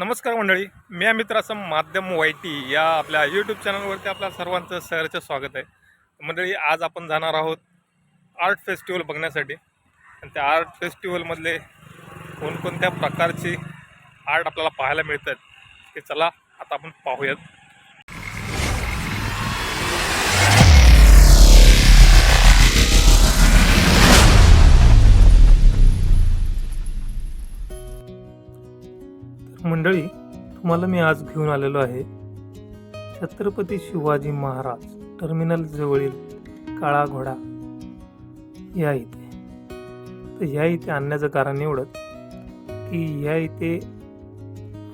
नमस्कार मंडळी मी अमित रासम माध्यम वाय टी या आपल्या यूट्यूब चॅनलवरती आपल्या सर्वांचं सहरचं स्वागत आहे. मंडळी आज आपण जाणार आहोत आर्ट फेस्टिवल बघण्यासाठी. आणि त्या आर्ट फेस्टिवलमधले कोणकोणत्या प्रकारची आर्ट आपल्याला पाहायला मिळतात ते चला आता आपण पाहूयात. मंडळी तुम्हाला मी आज घेऊन आलेलो आहे छत्रपती शिवाजी महाराज टर्मिनल जवळील काळा घोडा या इथे. तर या इथे आणण्याचं कारण एवढंच की या इथे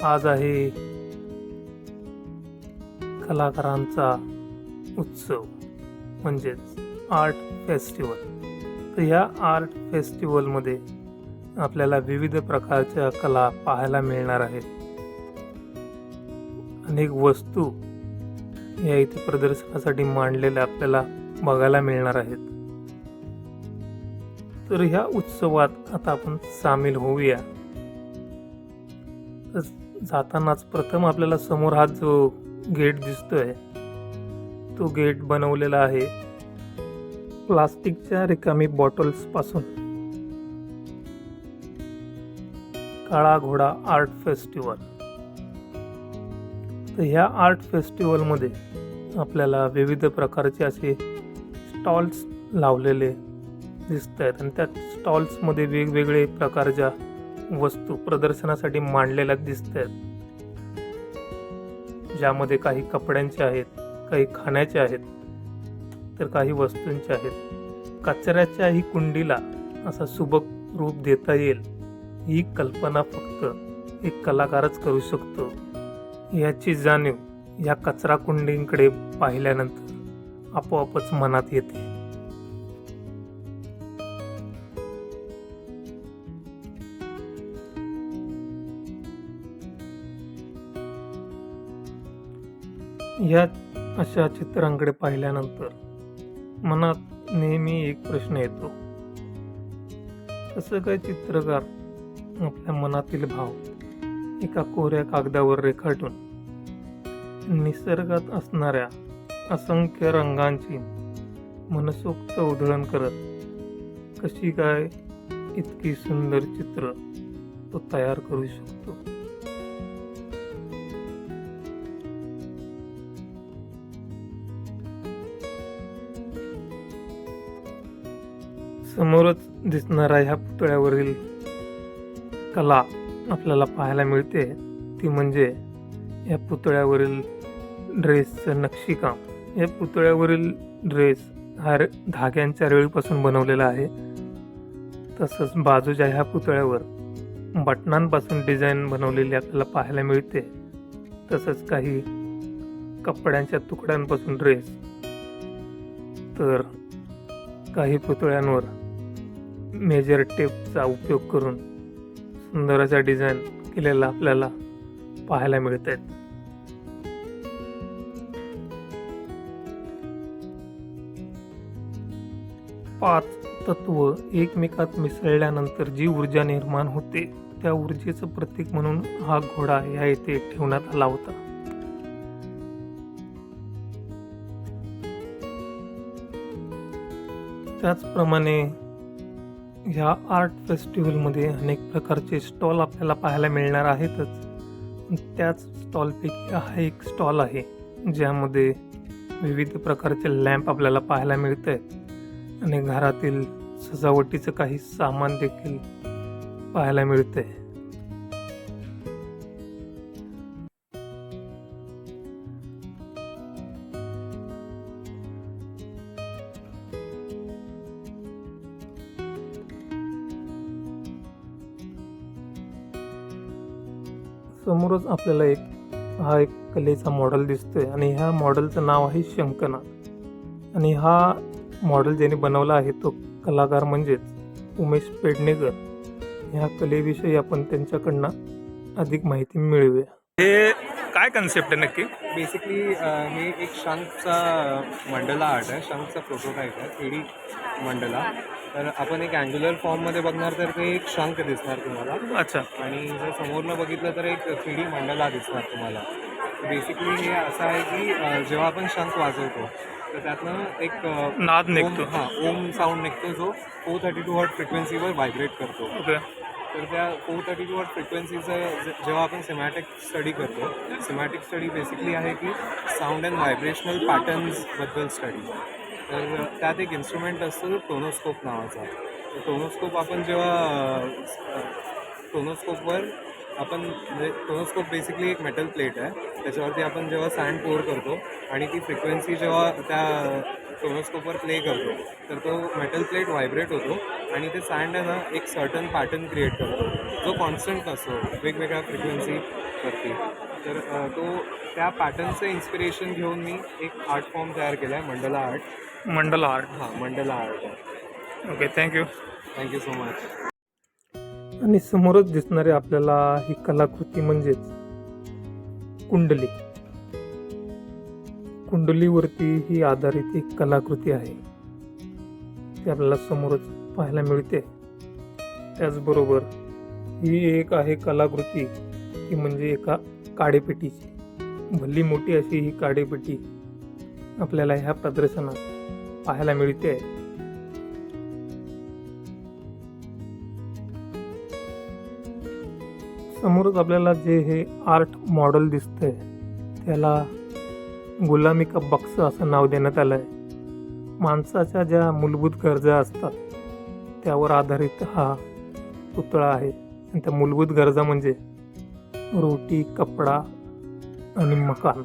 आज आहे कलाकारांचा उत्सव म्हणजेच आर्ट फेस्टिवल तर या आर्ट फेस्टिवलमध्ये आपल्याला विविध प्रकारच्या कला पाहायला मिळणार आहेत. अनेक वस्तू या इथे प्रदर्शनासाठी मांडलेल्या आपल्याला बघायला मिळणार आहेत. तर ह्या उत्सवात आता आपण सामील होऊया. जातानाच प्रथम आपल्याला समोर हा जो गेट दिसतोय तो गेट बनवलेला आहे प्लास्टिकच्या रिकामी बॉटल्स काळा घोडा आर्ट फेस्टिवल. तर ह्या आर्ट फेस्टिवलमध्ये आपल्याला विविध प्रकारचे असे स्टॉल्स लावलेले दिसत आहेत आणि त्या स्टॉल्समध्ये वेगवेगळे प्रकारच्या वस्तू प्रदर्शनासाठी मांडलेल्या दिसत आहेत ज्यामध्ये काही कपड्यांचे आहेत काही खाण्याचे आहेत तर काही वस्तूंचे आहेत. कचऱ्याच्याही कुंडीला असा सुबक रूप देता येईल. ही कल्पना फक्त एक कलाकारच करू शकतो. याची जाणीव या कचरा कुंडींकडे पाहिल्यानंतर आपोआपच मनात येते. या अशा चित्रांकडे पाहिल्यानंतर मनात नेहमी एक प्रश्न येतो. कसं काय चित्रकार आपल्या मनातील भाव एका कोऱ्या कागदावर रेखाटून निसर्गात असणाऱ्या असंख्य रंगांची मनसोक्त उधळण करत कशी काय इतकी सुंदर चित्र तो तयार करू शकतो? समोरच दिसणाऱ्या ह्या पुतळ्यावरील कला आपल्याला पाहायला मिळते ती म्हणजे या पुतळ्यावरील ड्रेसचं नक्षीकाम. या पुतळ्यावरील ड्रेस हा धाग्यांच्या रेळीपासून बनवलेला आहे. तसंच बाजूच्या ह्या पुतळ्यावर बटनांपासून डिझाईन बनवलेली आपल्याला पाहायला मिळते. तसंच काही कपड्यांच्या तुकड्यांपासून ड्रेस. तर काही पुतळ्यांवर मेजर टेपचा उपयोग करून सुंदर डिझाईन केलेला आपल्याला पाहायला मिळत आहेत पाच तत्व एकमेकात मिसळल्यानंतर जी ऊर्जा निर्माण होते त्या ऊर्जेचं प्रतीक म्हणून हा घोडा या येथे ठेवण्यात आला होता. त्याचप्रमाणे ह्या आर्ट फेस्टिवलमध्ये अनेक प्रकारचे स्टॉल आपल्याला पाहायला मिळणार आहेतच. त्याच स्टॉलपैकी हा एक स्टॉल आहे ज्यामध्ये विविध प्रकारचे लॅम्प आपल्याला पाहायला मिळत आहेत आणि घरातील सजावटीचं काही सामान देखील पाहायला मिळतंय. समोरच आपल्याला एक हा एक कलेचा मॉडेल दिसतोय आणि ह्या मॉडेलचं नाव आहे शंकनाथ आणि हा मॉडेल ज्याने बनवला आहे तो कलाकार म्हणजेच उमेश पेडणेकर. ह्या कलेविषयी आपण त्यांच्याकडनं अधिक माहिती मिळवूया. हे काय कन्सेप्ट आहे नक्की? बेसिकली हे एक शंखचा मंडला आर्ट आहे. शंखचा प्रोटोटाईप आहे. Three D mandala. तर आपण एक अँग्युलर फॉर्ममध्ये बघणार तर ते एक शंख दिसणार तुम्हाला. अच्छा. आणि जर समोरनं बघितलं तर एक थ्री डी मंडला दिसणार तुम्हाला. बेसिकली हे असं आहे की अ, जेव्हा आपण शंख वाजवतो तर त्यातनं एक अ, नाद निघतो. ओम- हां ओम साऊंड निघतो जो फोर थर्टी टू हॉट फ्रिक्वेन्सीवर व्हायब्रेट करतो. ओके. तर त्या फोर थर्टी टू वॉट फ्रिक्वेन्सीचं जे- जेव्हा आपण सिमॅटिक स्टडी करतो सिमॅटिक स्टडी बेसिकली आहे की साऊंड अँड व्हायब्रेशनल पॅटर्न्सबद्दल स्टडी तर त्यात एक इन्स्ट्रुमेंट असतो टोनोस्कोप नावाचा. तर टोनोस्कोप आपण जेव्हा टोनोस्कोपवर आपण म्हणजे टोनोस्कोप बेसिकली एक मेटल प्लेट आहे. त्याच्यावरती आपण जेव्हा सँड पोर करतो आणि ती फ्रिक्वेन्सी जेव्हा त्या टोनोस्कोपवर प्ले करतो तर तो मेटल प्लेट व्हायब्रेट होतो आणि ते सँड आहे ना एक सर्टन पॅटर्न क्रिएट करतो. जो कॉन्स्टंट असतो वेगवेगळ्या फ्रिक्वेन्सीवरती तर तो त्या पॅटर्नचं इन्स्पिरेशन घेऊन मी एक आर्ट फॉर्म तयार केला आहे मंडला आर्ट मंडला आर्ट हां mandala art okay thank you thank you so much आणि समोरच दिसणारी आपल्याला ही कलाकृती म्हणजेच कुंडली. कुंडलीवरती ही आधारित एक कलाकृती आहे. ती आपल्याला समोरच पाहायला मिळते. त्याचबरोबर ही एक आहे कलाकृती ती म्हणजे एका काडेपेटीची. भली मोठी अशी ही काडेपेटी आपल्याला ह्या प्रदर्शनात पाहायला मिळते. समोरच आपल्याला जे हे आर्ट मॉडेल दिसतंय त्याला गुलामी का बक्स असं नाव देण्यात आलं आहे माणसाच्या ज्या मूलभूत गरजा असतात त्यावर आधारित हा पुतळा आहे. आणि त्या मूलभूत गरजा म्हणजे रोटी कपडा आणि मकान.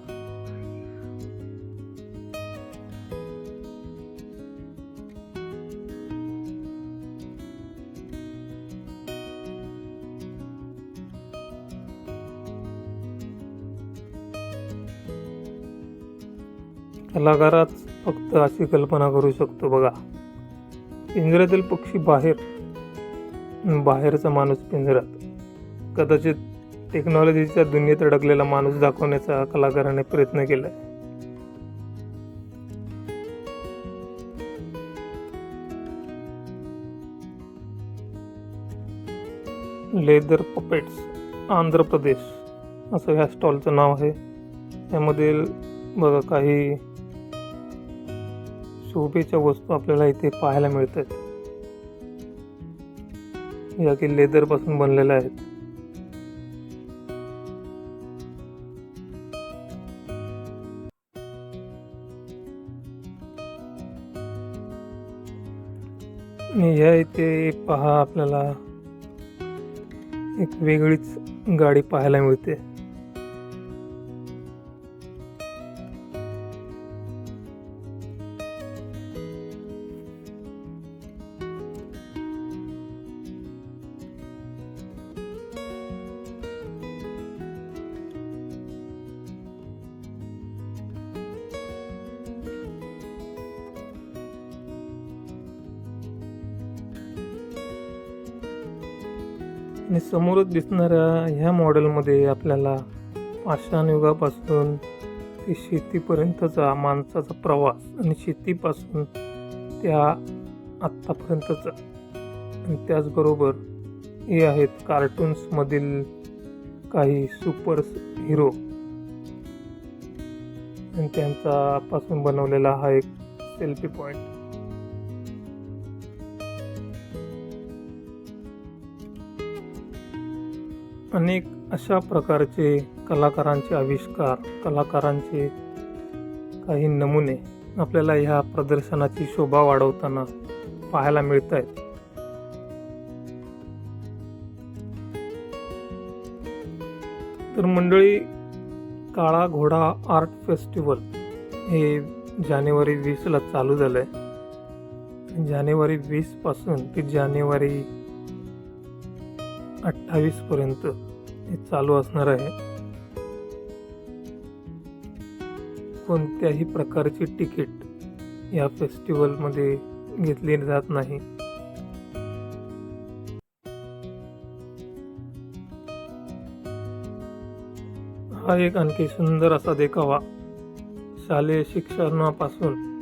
कलाकाराच फक्त अशी कल्पना करू शकतो बघा. पिंजऱ्यातील पक्षी बाहेर बाहेरचा माणूस पिंजऱ्यात. कदाचित टेक्नॉलॉजीच्या दुनियेत अडकलेला माणूस दाखवण्याचा कलाकाराने प्रयत्न केलाय लेदर पपेट्स आंध्र प्रदेश असं ह्या स्टॉलचं नाव आहे. यामधील बघा काही शोभेच्या वस्तू आपल्याला इथे पाहायला मिळतात. या की लेदरपासून बनलेल्या आहेत. आणि ह्या इथे पहा आपल्याला एक वेगळीच गाडी पाहायला मिळते. आणि समोरच दिसणाऱ्या ह्या मॉडेलमध्ये आपल्याला पाषाण युगापासून ते शेतीपर्यंतचा माणसाचा प्रवास आणि शेतीपासून त्या आत्तापर्यंतचा. आणि त्याचबरोबर हे आहेत कार्टून्समधील काही सुपर हिरो आणि त्यांचा पासून बनवलेला हा एक सेल्फी पॉईंट अनेक अशा प्रकारचे कलाकारांचे आविष्कार कलाकारांचे काही नमुने आपल्याला ह्या प्रदर्शनाची शोभा वाढवताना पाहायला मिळत आहेत तर मंडळी काळा घोडा आर्ट फेस्टिवल हे जानेवारी वीसला चालू झालं आहे जानेवारी वीसपासून ते जानेवारी अठ्ठावीस पर्यंत हे चालू असणार आहे. कोणत्याही प्रकारची तिकीट या फेस्टिवलमध्ये घेतली जात नाही. हा एक आणखी सुंदर असा देखावा. शालेय शिक्षणापासून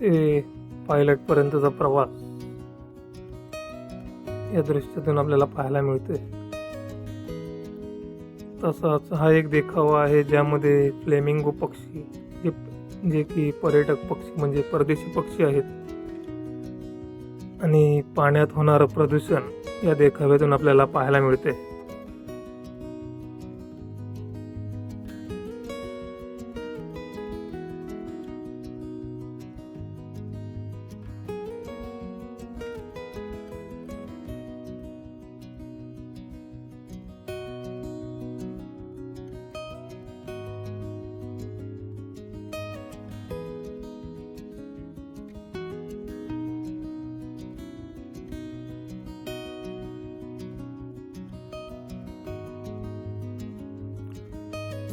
ते पायलटपर्यंतचा प्रवास. या दृश्यातून आपल्याला पाहायला मिळते तसाच हा एक देखावा आहे ज्यामध्ये फ्लेमिंगो पक्षी जे जे की पर्यटक पक्षी म्हणजे परदेशी पक्षी आहेत. आणि पाण्यात होणारं प्रदूषण या देखाव्यातून आपल्याला पाहायला मिळते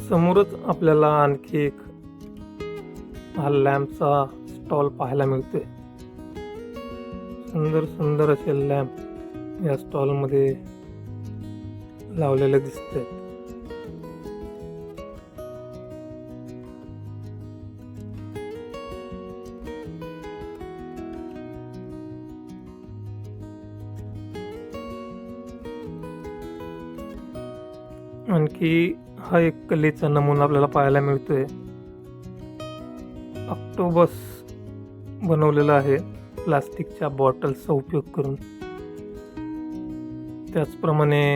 समोरच आपल्याला आणखी एक हा लॅम्पचा स्टॉल पाहायला मिळतोय. सुंदर सुंदर असे लॅम्प या स्टॉलमध्ये लावलेले दिसते आणखी हा एक कलेचा नमुना आपल्याला पाहायला मिळतोय. ऑक्टोबस बनवलेला आहे प्लास्टिकच्या बॉटल्सचा उपयोग करून. त्याचप्रमाणे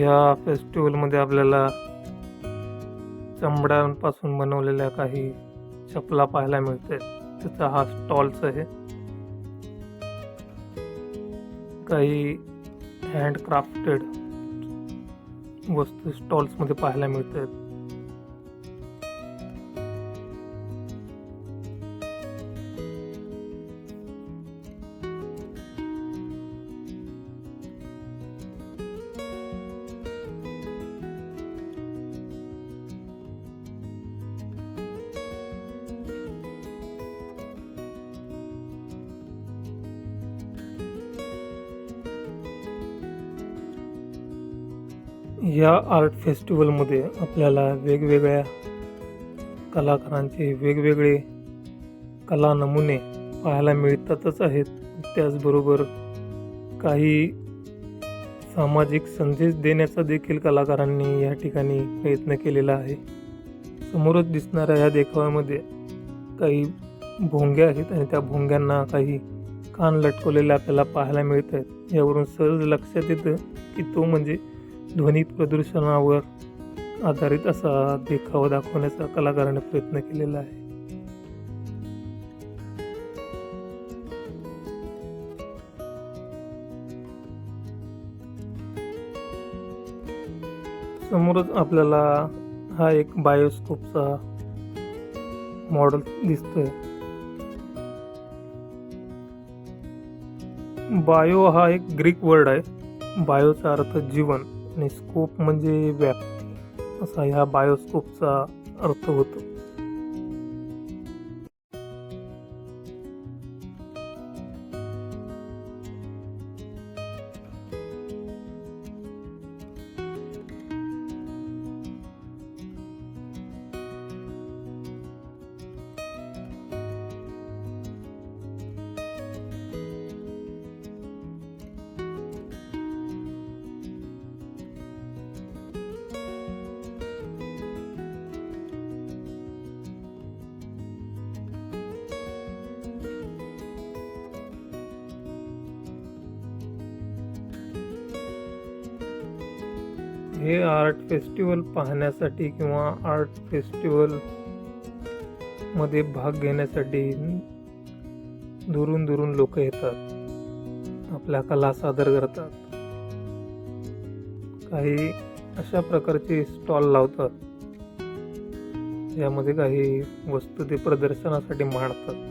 या फेस्टिवलमध्ये आपल्याला चमड्यांपासून बनवलेल्या काही चपला पाहायला मिळते त्याचा हा स्टॉल्स आहे. काही हँडक्राफ्टेड वस्तू स्टॉल्समध्ये पाहायला मिळतात. या आर्ट फेस्टिवलमध्ये आपल्याला वेगवेगळ्या कलाकारांचे वेगवेगळे कला नमुने पाहायला मिळतातच आहेत. त्याचबरोबर काही सामाजिक संदेश देण्याचा देखील कलाकारांनी या ठिकाणी प्रयत्न केलेला आहे. समोरच दिसणाऱ्या या देखाव्यामध्ये काही भोंग्या आहेत आणि त्या भोंग्यांना काही कान लटकवलेले आपल्याला पाहायला मिळत आहेत. यावरून सहज लक्षात येतं की तो म्हणजे ध्वनी प्रदूषणावर आधारित असा देखावा दाखवण्याचा कलाकाराने प्रयत्न केलेला आहे. समोरच आपल्याला हा एक बायोस्कोपचा मॉडेल दिसतोय. बायो हा एक ग्रीक वर्ड आहे. बायोचा अर्थ जीवन. आणि स्कोप म्हणजे व्याप्ती. असा ह्या बायोस्कोपचा अर्थ होतो. हे आर्ट फेस्टिवल पाहण्यासाठी किंवा आर्ट फेस्टिवलमध्ये भाग घेण्यासाठी दुरून दुरून लोक येतात. आपल्या कला सादर करतात. काही अशा प्रकारचे स्टॉल लावतात. यामध्ये काही वस्तू ते प्रदर्शनासाठी मांडतात.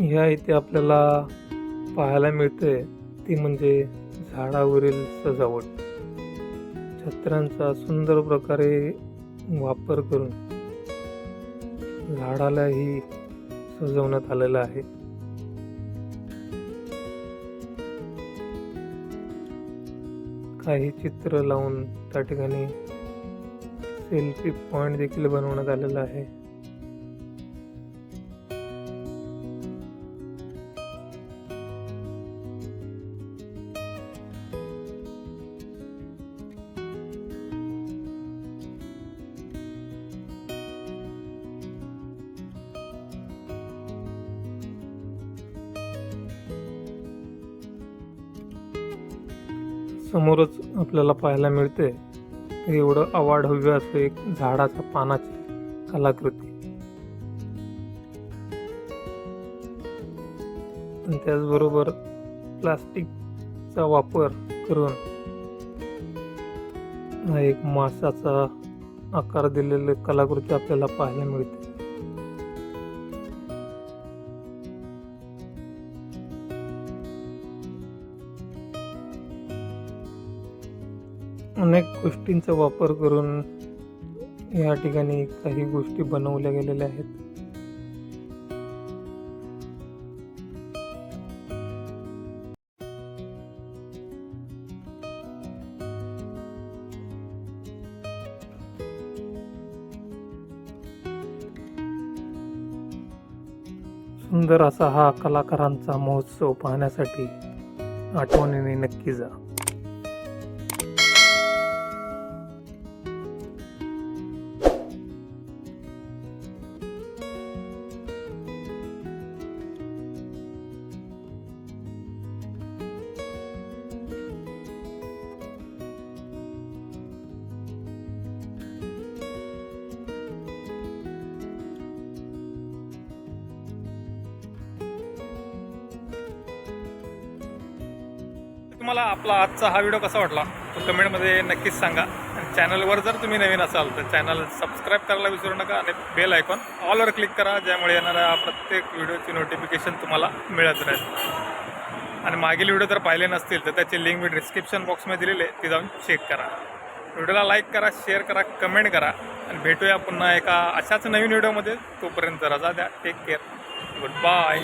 ह्या इथे आपल्याला पाहायला मिळते ती म्हणजे झाडावरील सजावट. छत्र्यांचा सुंदर प्रकारे वापर करून झाडालाही सजवण्यात आलेलं आहे. काही चित्र लावून त्या ठिकाणी सेल्फी पॉइंट देखील बनवण्यात आलेला आहे. आपल्याला पाहायला मिळते. एवढं अवाढ हव्य असं एक झाडाच्या पानाची कलाकृती. त्याचबरोबर प्लास्टिकचा वापर करून एक माशाचा आकार दिलेली कलाकृती आपल्याला पाहायला मिळते. अनेक गोष्टींचा वापर करून या ठिकाणी काही गोष्टी बनवल्या गेलेल्या आहेत. सुंदर असा हा कलाकारांचा महोत्सव पाहण्यासाठी आठवणीने नक्की जा. तुम्हाला आपला आजचा हा व्हिडिओ कसा वाटला? तो कमेंटमध्ये नक्कीच सांगा. आणि चॅनलवर जर तुम्ही नवीन असाल तर चॅनल सबस्क्राईब करायला विसरू नका आणि बेल आयकॉन ऑलवर क्लिक करा ज्यामुळे येणाऱ्या प्रत्येक व्हिडिओची नोटिफिकेशन तुम्हाला मिळत राहील. आणि मागील व्हिडिओ जर पाहिले नसतील तर त्याची लिंक मी डिस्क्रिप्शन बॉक्समध्ये दिलेली आहे ती जाऊन चेक करा. व्हिडिओला लाईक करा शेअर करा कमेंट करा आणि भेटूया पुन्हा एका अशाच नवीन व्हिडिओमध्ये तोपर्यंत रजा द्या. Take care good bye